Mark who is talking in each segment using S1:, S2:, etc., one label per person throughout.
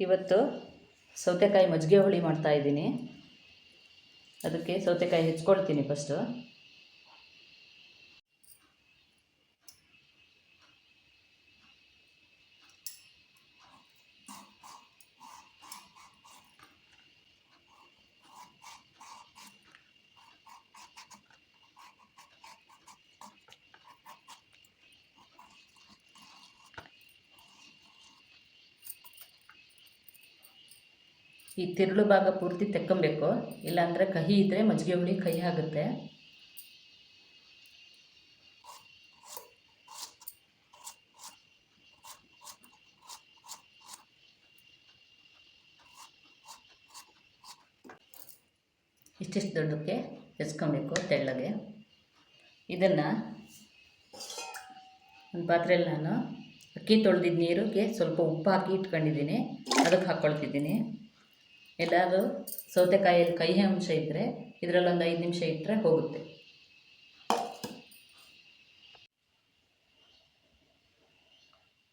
S1: ಇವತ್ತು ಸೌತೆಕಾಯಿ ಮಜ್ಜಿಗೆ ಹುಳಿ ಮಾಡ್ತಾ ಇದ್ದೀನಿ. ಅದಕ್ಕೆ ಸೌತೆಕಾಯಿ ಹೆಚ್ಕೊಳ್ತೀನಿ ಫಸ್ಟು ಈ ತಿರುಳು ಭಾಗ ಪೂರ್ತಿ ತೆಕ್ಕೊಬೇಕು. ಇಲ್ಲಾಂದರೆ ಕಹಿ ಇದ್ದರೆ ಮಜ್ಜಿಗೆ ಹುಳಿ ಕಹಿ ಆಗುತ್ತೆ. ಇಷ್ಟಿಷ್ಟು ದೊಡ್ಡಕ್ಕೆ ಹೆಚ್ಕೊಬೇಕು ತೆಳ್ಳಗೆ. ಇದನ್ನು ಒಂದು ಪಾತ್ರೆಯಲ್ಲಿ ನಾನು ಅಕ್ಕಿ ತೊಳೆದಿದ್ದ ನೀರಿಗೆ ಸ್ವಲ್ಪ ಉಪ್ಪು ಹಾಕಿ ಇಟ್ಕೊಂಡಿದ್ದೀನಿ. ಅದಕ್ಕೆ ಹಾಕ್ಕೊಳ್ತಿದ್ದೀನಿ. ಎಲ್ಲಾದರೂ ಸೌತೆಕಾಯಲ್ಲಿ ಕಹಿ ಅಂಶ ಇದ್ದರೆ ಇದರಲ್ಲಿ ಒಂದು ಐದು ನಿಮಿಷ ಇಟ್ಟರೆ ಹೋಗುತ್ತೆ.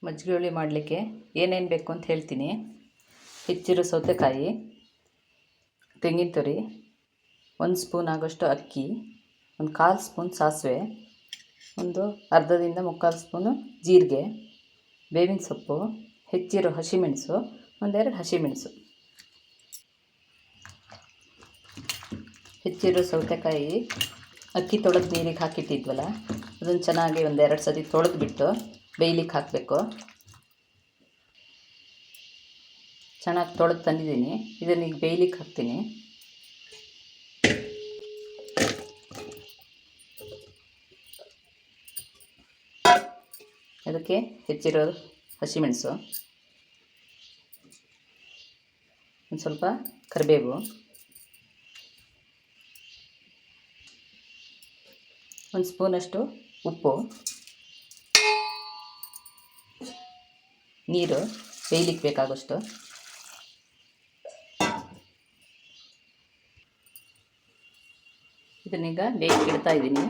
S1: ಮಜ್ಜಿಗೆ ಹುಳಿ ಮಾಡಲಿಕ್ಕೆ ಏನೇನು ಬೇಕು ಅಂತ ಹೇಳ್ತೀನಿ. ಹೆಚ್ಚಿರೋ ಸೌತೆಕಾಯಿ, ತೆಂಗಿನ ತುರಿ, ಒಂದು ಸ್ಪೂನ್ ಆಗೋಷ್ಟು ಅಕ್ಕಿ, ಒಂದು ಕಾಲು ಸ್ಪೂನ್ ಸಾಸಿವೆ, ಒಂದು ಅರ್ಧದಿಂದ ಮುಕ್ಕಾಲು ಸ್ಪೂನು ಜೀರಿಗೆ, ಬೇವಿನ ಸೊಪ್ಪು, ಹೆಚ್ಚಿರೋ ಹಸಿಮೆಣಸು, ಒಂದೆರಡು ಹಸಿಮೆಣಸು. ಹೆಚ್ಚಿರೋ ಸೌತೆಕಾಯಿ ಅಕ್ಕಿ ತೊಳೆದು ನೀರಿಗೆ ಹಾಕಿಟ್ಟಿದ್ವಲ್ಲ, ಅದನ್ನು ಚೆನ್ನಾಗಿ ಒಂದು ಎರಡು ಸತಿ ತೊಳೆದ್ಬಿಟ್ಟು ಬೇಯ್ಲಿಕ್ಕೆ ಹಾಕಬೇಕು. ಚೆನ್ನಾಗಿ ತೊಳೆದು ತಂದಿದ್ದೀನಿ. ಇದನ್ನು ಈಗ ಬೇಯ್ಲಿಕ್ಕೆ ಹಾಕ್ತೀನಿ. ಅದಕ್ಕೆ ಹೆಚ್ಚಿರೋ ಹಸಿಮೆಣಸು, ಒಂದು ಸ್ವಲ್ಪ ಕರಿಬೇವು. ಒಂದು ಸ್ಪೂನಷ್ಟು ಉಪ್ಪು, ನೀರು, ಬೇಯ್ಲಿಕ್ಕೆ ಬೇಕಾಗೋಷ್ಟು ಇದನ್ನೀಗ ಬೇಯ್, ಇಡ್ತಾ ಇದ್ದೀನಿ.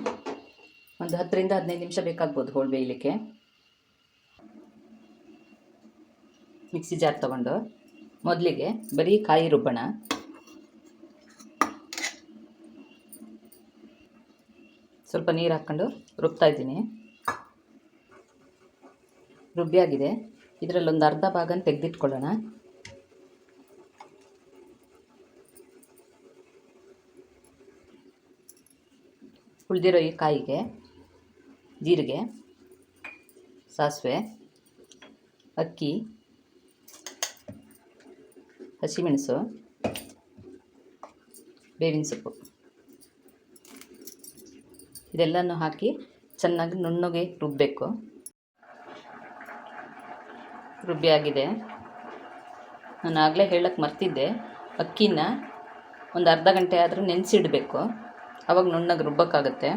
S1: ಒಂದು ಹತ್ತರಿಂದ ಹದಿನೈದು ನಿಮಿಷ ಬೇಕಾಗ್ಬೋದು ಹೋಳು ಬೇಯಲಿಕ್ಕೆ. ಮಿಕ್ಸಿ ಜಾರ್ ತಗೊಂಡು ಮೊದಲಿಗೆ ಬರೀ ಕಾಯಿ ರುಬ್ಬಣ. ಸ್ವಲ್ಪ ನೀರು ಹಾಕ್ಕೊಂಡು ರುಬ್ತಾ ಇದ್ದೀನಿ. ರುಬ್ಬಿಯಾಗಿದೆ ಇದರಲ್ಲಿ ಒಂದು ಅರ್ಧ ಭಾಗನ ತೆಗೆದಿಟ್ಕೊಳ್ಳೋಣ. ಉಳಿದಿರೋ ಈ ಕಾಯಿಗೆ ಜೀರಿಗೆ, ಸಾಸಿವೆ, ಅಕ್ಕಿ, ಹಸಿಮೆಣಸು, ಬೇವಿನ ಸೊಪ್ಪು. ಇದೆಲ್ಲನೂ ಹಾಕಿ ಚೆನ್ನಾಗಿ ನುಣ್ಣಗೆ ರುಬ್ಬಬೇಕು ರುಬ್ಬಿಯಾಗಿದೆ. ನಾನು ಆಗಲೇ ಹೇಳಕ್ಕೆ ಮರ್ತಿದ್ದೆ. ಅಕ್ಕಿನ ಒಂದು ಅರ್ಧ ಗಂಟೆ ಆದರೂ ನೆನೆಸಿಡಬೇಕು. ಅವಾಗ ನುಣ್ಣಗೆ ರುಬ್ಬಕ್ಕಾಗತ್ತೆ.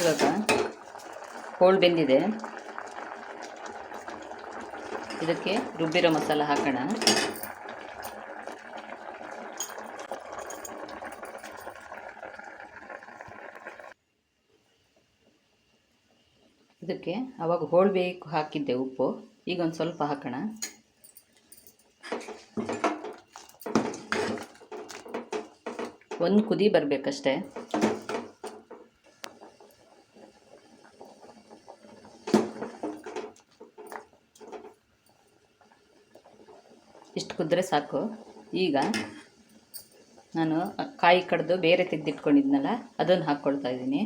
S1: ಇವಾಗ ಹೋಳು ಬೆಂದಿದೆ. ಇದಕ್ಕೆ ರುಬ್ಬಿರೋ ಮಸಾಲ ಹಾಕೋಣ. ಇದಕ್ಕೆ ಅವಾಗ ಹೋಳು ಬೇಕು ಹಾಕಿದ್ದೆ ಉಪ್ಪು. ಈಗ ಒಂದು ಸ್ವಲ್ಪ ಹಾಕೋಣ. ಒಂದು ಕುದಿ ಬರಬೇಕಷ್ಟೆ. ಇಷ್ಟು ಕುದ್ರೆ ಸಾಕು. ಈಗ ನಾನು ಕಾಯಿ ಕಡ್ದು ಬೇರೆ ತೆಗೆದಿಟ್ಕೊಂಡಿದ್ನಲ್ಲ, ಅದನ್ನು ಹಾಕ್ಕೊಳ್ತಾ ಇದ್ದೀನಿ.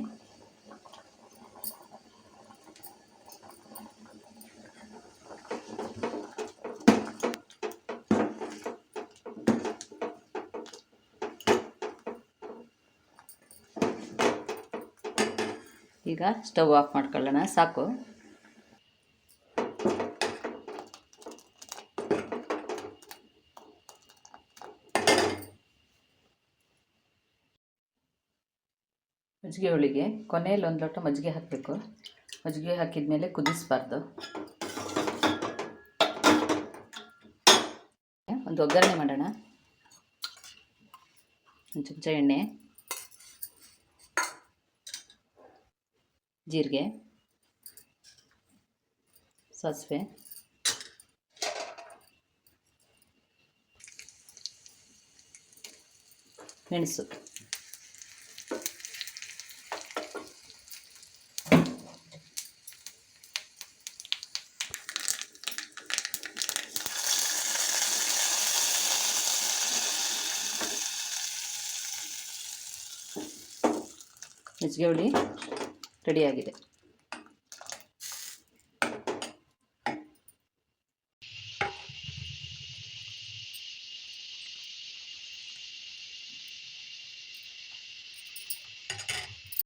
S1: ಈಗ ಸ್ಟವ್ ಆಫ್ ಮಾಡ್ಕೊಳ್ಳೋಣ, ಸಾಕು. ಮಜ್ಜಿಗೆ ಹೋಳಿಗೆ, ಕೊನೆಯಲ್ಲಿ ಒಂದು ಲೋಟ ಮಜ್ಜಿಗೆ ಹಾಕಬೇಕು. ಮಜ್ಜಿಗೆ ಹಾಕಿದ ಮೇಲೆ ಕುದಿಸ್ಬಾರ್ದು. ಒಂದು ಒಗ್ಗರಣೆ ಮಾಡೋಣ. ಒಂದು ಚಮಚ ಎಣ್ಣೆ. ಜೀರಿಗೆ ಸಾಸಿವೆ ಮೆಣಸು. ಮಜ್ಜಿಗೆ ಹುಳಿ ರೆಡಿಯಾಗಿದೆ